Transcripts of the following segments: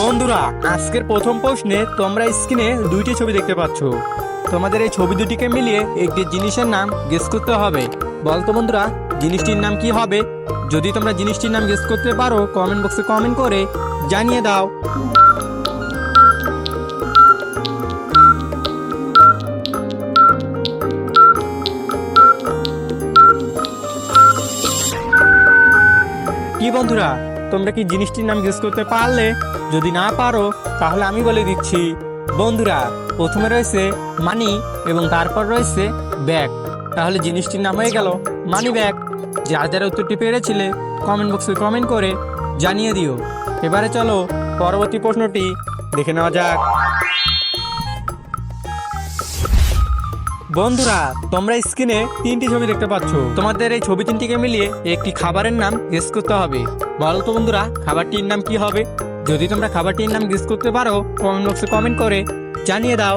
বন্ধুরা, আজকের প্রথম প্রশ্নে তোমরা স্ক্রিনে দুইটি ছবি দেখতে পাচ্ছ। তোমাদের এই ছবি দুটিকে মিলিয়ে একটি জিনিসের নাম গেস করতে হবে। বলতো বন্ধুরা, জিনিসটির নাম কি হবে? যদি তোমরা জিনিসটির নাম গেস করতে পারো কমেন্ট বক্সে কমেন্ট করে জানিয়ে দাও। কি বন্ধুরা তোমরা কি জিনিসটির নাম গেস করতে পারলে? যদি না পারো, তাহলে আমি বলে দিচ্ছি। বন্ধুরা, প্রথমে রয়েছে মানি এবং তারপর রয়েছে ব্যাগ তাহলে জিনিসটির নাম হয়ে গেল মানি ব্যাগ যার যারা উত্তরটি পেরেছিলে কমেন্ট বক্সে কমেন্ট করে জানিয়ে দিও। এবারে চলো, পরবর্তী প্রশ্নটি দেখে নেওয়া যাক। বন্ধুরা, তোমরা স্ক্রিনে তিনটি ছবি দেখতে পাচ্ছ। তোমাদের এই ছবি তিনটিকে মিলিয়ে একটি খাবারের নাম গেস করতে হবে। বলো তো বন্ধুরা, খাবারটির নাম কি হবে? যদি তোমরা খাবারটির নাম গেস করতে পারো কমেন্ট বক্সে কমেন্ট করে জানিয়ে দাও।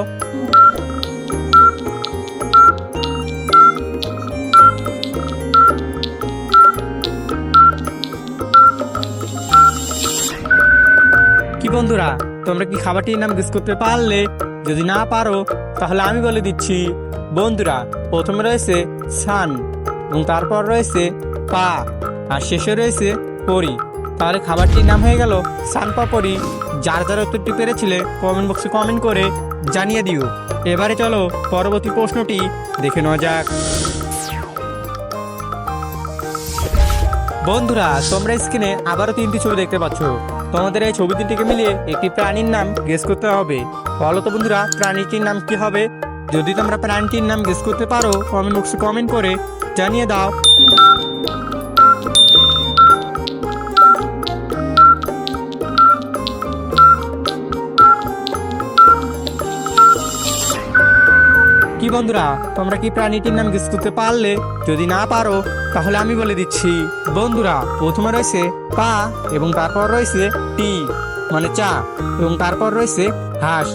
কি বন্ধুরা, তোমরা কি খাবারটির নাম গেস করতে পারলে? যদি না পারো, তাহলে আমি বলে দিচ্ছি বন্ধুরা, প্রথমে রয়েছে সান এবং তারপর রয়েছে পা আর শেষে রয়েছে পরি। তাহলে খাবারটির নাম হয়ে গেল সান পাপড়ি যার যার উত্তরটি পেরেছিলে কমেন্ট বক্সে কমেন্ট করে জানিয়ে দিও। এবারে চলো পরবর্তী প্রশ্নটি দেখে নেওয়া যাক। বন্ধুরা, তোমরা স্ক্রিনে আবারও তিনটি ছবি দেখতে পাচ্ছ। তোমাদের এই ছবি তিনটিকে মিলিয়ে একটি প্রাণীর নাম গেস করতে হবে। বলো তো বন্ধুরা, প্রাণীটির নাম কি হবে? যদি তোমরা প্রাণীটির নাম গেস করতে পারো কমেন্ট বক্সে কমেন্ট করে জানিয়ে দাও। কি বন্ধুরা, তোমরা কি প্রাণীটির নাম গেস করতে পারলে? যদি না পারো, তাহলে আমি বলে দিচ্ছি। বন্ধুরা, প্রথমে রয়েছে পা এবং তারপর রয়েছে টি মানে চা, এবং তারপর রয়েছে হাঁস।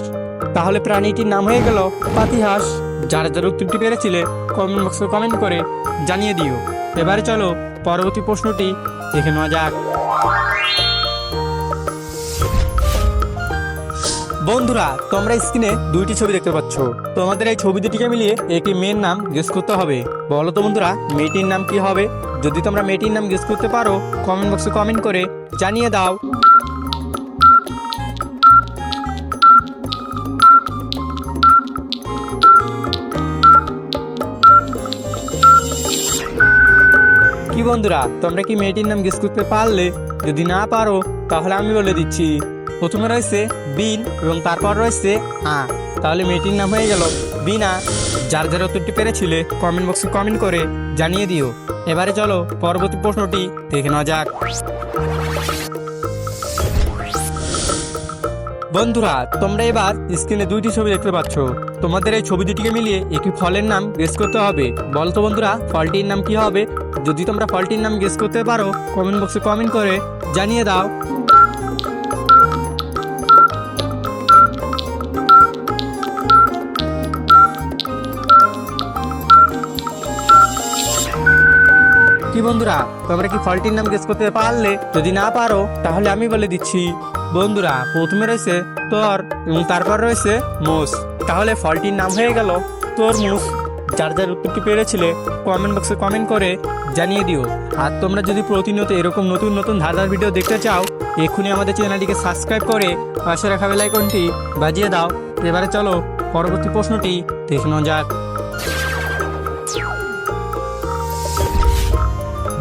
তাহলে প্রাণীটির নাম হয়ে গেল পাতিহাস, যারা যারা উত্তরটি পেরেছিলে কমেন্ট বক্সে কমেন্ট করে জানিয়ে দিও। এবারে চলো পরবর্তী প্রশ্নটি দেখে নেওয়া যাক। বন্ধুরা, তোমরা স্ক্রিনে দুইটি ছবি দেখতে পাচ্ছ। তোমাদের এই ছবি দুটিকে মিলিয়ে একটি মেয়ের নাম গেস করতে হবে। বলো তো বন্ধুরা, মেয়েটির নাম কি হবে? যদি তোমরা মেয়েটির নাম গেস করতে পারো কমেন্ট বক্সে কমেন্ট করে জানিয়ে দাও। কি বন্ধুরা, তোমরা কি মেয়েটির নাম গেস করতে পারলে? যদি না পারো, তাহলে আমি বলে দিচ্ছি। প্রথমে রয়েছে বিন এবং তারপর রয়েছে আ। তাহলে মেয়েটির নাম হয়ে গেল বিনা। যার যার উত্তরটি পেরেছিলে কমেন্ট বক্সে কমেন্ট করে জানিয়ে দিও। এবারে চলো, পরবর্তী প্রশ্নটি দেখে নেওয়া যাক। বন্ধুরা, তোমরা এবার স্ক্রিনে দুইটি ছবি দেখতে পাচ্ছ। তোমাদের এই ছবি দুটিকে মিলিয়ে একটি ফলের নাম গেস করতে হবে। বলো তো বন্ধুরা, ফলটির নাম কি হবে? যদি তোমরা ফলটির নাম গেস করতে পারো কমেন্ট বক্সে কমেন্ট করে জানিয়ে দাও। কি বন্ধুরা, তোমরা কি ফলটির নাম গেস করতে পারলে? যদি না পারো, তাহলে আমি বলে দিচ্ছি। বন্ধুরা, প্রথমে রয়েছে তর এবং তারপর রয়েছে মোষ। তাহলে ফলটির নাম হয়ে গেল তরমুজ। যার যার উত্তরটি পেরেছিলে কমেন্ট বক্সে কমেন্ট করে জানিয়ে দিও। আর তোমরা যদি প্রতিনিয়ত এরকম নতুন নতুন ধাঁধার ভিডিও দেখতে চাও, এক্ষুনি আমাদের চ্যানেলটিকে সাবস্ক্রাইব করে পাশে রাখা বেলাইকনটি বাজিয়ে দাও। এবারে চলো, পরবর্তী প্রশ্নটি দেখে নেওয়া যাক।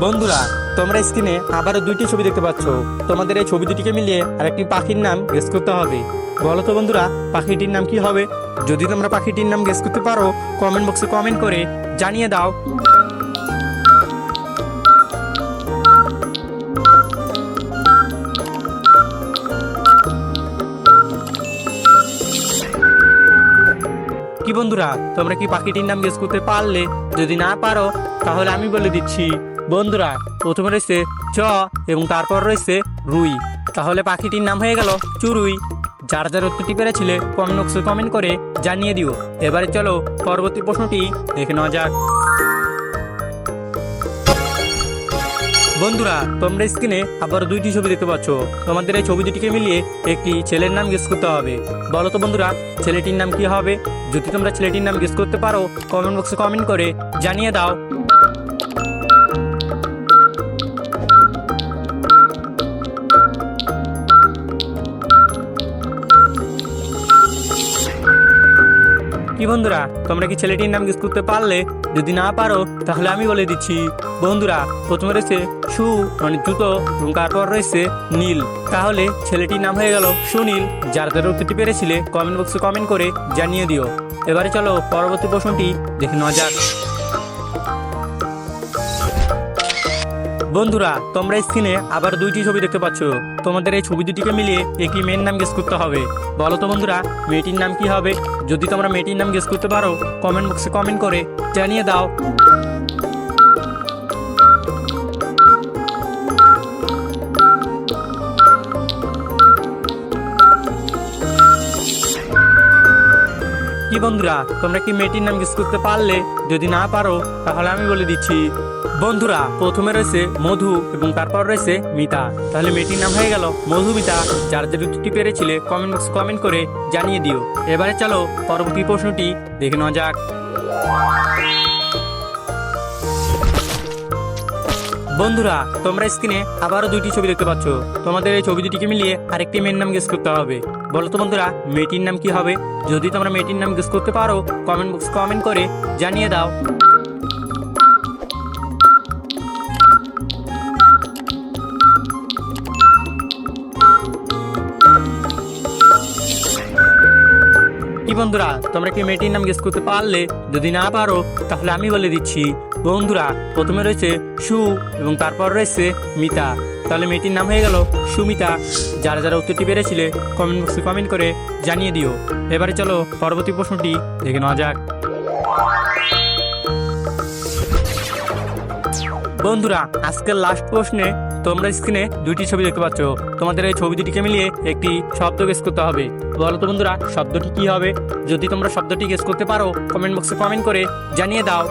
বন্ধুরা তোমরা স্ক্রিনে আবারও দুইটি ছবি দেখতে পাচ্ছ। তোমাদের এই ছবি দুটিকে মিলিয়ে আরেকটি পাখির নাম গেস করতে হবে। বলো তো বন্ধুরা, পাখিটির নাম কি হবে? যদি তোমরা পাখিটির নাম গেস করতে পারো কমেন্ট বক্সে কমেন্ট করে জানিয়ে দাও। কি বন্ধুরা, তোমরা কি পাখিটির নাম গেস করতে পারলে? যদি না পারো, তাহলে আমি বলে দিচ্ছি, বন্ধুরা প্রথমে রয়েছে চ এবং তারপর রয়েছে রুই। তাহলে পাখিটির নাম হয়ে গেল চুরুই। যার যার উত্তরটি পেরেছিলে কমেন্ট বক্সে কমেন্ট করে জানিয়ে দিও। এবারে চলো পরবর্তী প্রশ্নটি দেখে নেওয়া যাক। বন্ধুরা, তোমরা স্ক্রিনে আবার দুইটি ছবি দেখতে পাচ্ছ। তোমাদের এই ছবি দুটিকে মিলিয়ে একটি ছেলের নাম গেস করতে হবে। বলো তো বন্ধুরা, ছেলেটির নাম কি হবে? যদি তোমরা ছেলেটির নাম গেস করতে পারো কমেন্ট বক্সে কমেন্ট করে জানিয়ে দাও। কি বন্ধুরা, তোমরা কি ছেলেটির নাম গেস করতে পারলে? যদি না পারো, তাহলে আমি বলে দিচ্ছি। বন্ধুরা, প্রথমে রয়েছে সু মানে জুতো, এবং তারপর রয়েছে নীল। তাহলে ছেলেটির নাম হয়ে গেল সুনীল। যার যারা উত্তরটি পেরেছিলে কমেন্ট বক্সে কমেন্ট করে জানিয়ে দিও। এবারে চলো পরবর্তী প্রশ্নটি দেখে নেওয়া যাক। বন্ধুরা, তোমরা স্ক্রিনে আবার দুইটি ছবি দেখতে পাচ্ছ। তোমাদের এই ছবি দুটিকে মিলিয়ে একটি মেয়ের নাম গেস করতে হবে। বলো তো বন্ধুরা, মেয়েটির নাম কি হবে? যদি তোমরা মেয়েটির নাম গেস করতে পারো কমেন্ট বক্সে কমেন্ট করে জানিয়ে দাও। কি বন্ধুরা, তোমরা কি মেয়েটির নাম গেস করতে পারলে? যদি না পারো, তাহলে আমি বলে দিচ্ছি। বন্ধুরা, প্রথমে রয়েছে মধু এবং তারপর রয়েছে মিতা। তাহলে মেয়েটির নাম হয়ে গেল মধুমিতা। যার যে দুটি পেরেছিলে কমেন্ট বক্স কমেন্ট করে জানিয়ে দিও। এবারে চলো পরবর্তী প্রশ্নটি দেখে নেওয়া যাক। বন্ধুরা, তোমরা স্ক্রিনে আবারও দুইটি ছবি দেখতে পাচ্ছ। তোমাদের এই ছবি দুটিকে মিলিয়ে আরেকটি মেয়ের নাম গেস করতে হবে। বলো তো বন্ধুরা, মেয়েটির নাম কি হবে? যদি তোমরা মেয়েটির নাম গেস করতে পারো কমেন্ট বক্স কমেন্ট করে জানিয়ে দাও। বন্ধুরা, তোমরা কি মেয়েটির নাম গেস করতে পারলে? যদি না পারো, তাহলে আমি বলে দিচ্ছি। বন্ধুরা, প্রথমে রয়েছে সু এবং তারপর রয়েছে মিতা। তাহলে মেয়েটির নাম হয়ে গেল সুমিতা। যারা যারা উত্তরটি পেরেছিলে কমেন্ট বক্সে কমেন্ট করে জানিয়ে দিও। এবারে চলো পরবর্তী প্রশ্নটি দেখে নেওয়া যাক। বন্ধুরা, আজকের লাস্ট প্রশ্নে তোমরা স্ক্রিনে দুইটি ছবি দেখতে পাচ্ছ। তোমাদের এই ছবি দুটিকে মিলিয়ে একটি শব্দ গেস করতে হবে। বলো তো বন্ধুরা, শব্দটি কি হবে? যদি তোমরা শব্দটি গেস করতে পারো কমেন্ট বক্সে কমেন্ট করে জানিয়ে দাও।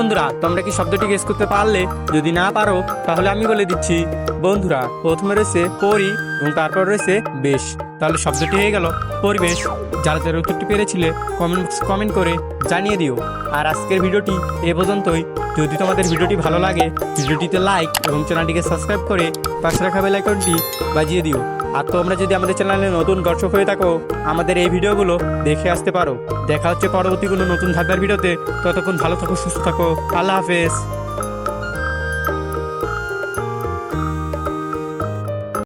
বন্ধুরা, তোমরা কি শব্দটি গেস করতে পারলে? যদি না পারো, তাহলে আমি বলে দিচ্ছি। বন্ধুরা, প্রথমে রয়েছে পরি এবং তারপর রয়েছে বেশ। তাহলে শব্দটি হয়ে গেল পরিবেশ। যারা যারা উত্তরটি পেরেছিলে কমেন্ট কমেন্ট করে জানিয়ে দিও। আর আজকের ভিডিওটি এ পর্যন্তই। যদি তোমাদের ভিডিওটি ভালো লাগে, ভিডিওটিতে লাইক এবং চ্যানেলটিকে সাবস্ক্রাইব করে পাশে রাখা বেল আইকনটি বাজিয়ে দিও। আর তোমরা যদি আমাদের চ্যানেলে নতুন দর্শক হয়ে থাকো, আমাদের এই ভিডিওগুলো দেখে আসতে পারো। দেখা হচ্ছে পরবর্তী কোনো নতুন ধাপের ভিডিওতে। ততক্ষণ ভালো থাকো, সুস্থ থাকো। আল্লাহ হাফেজ।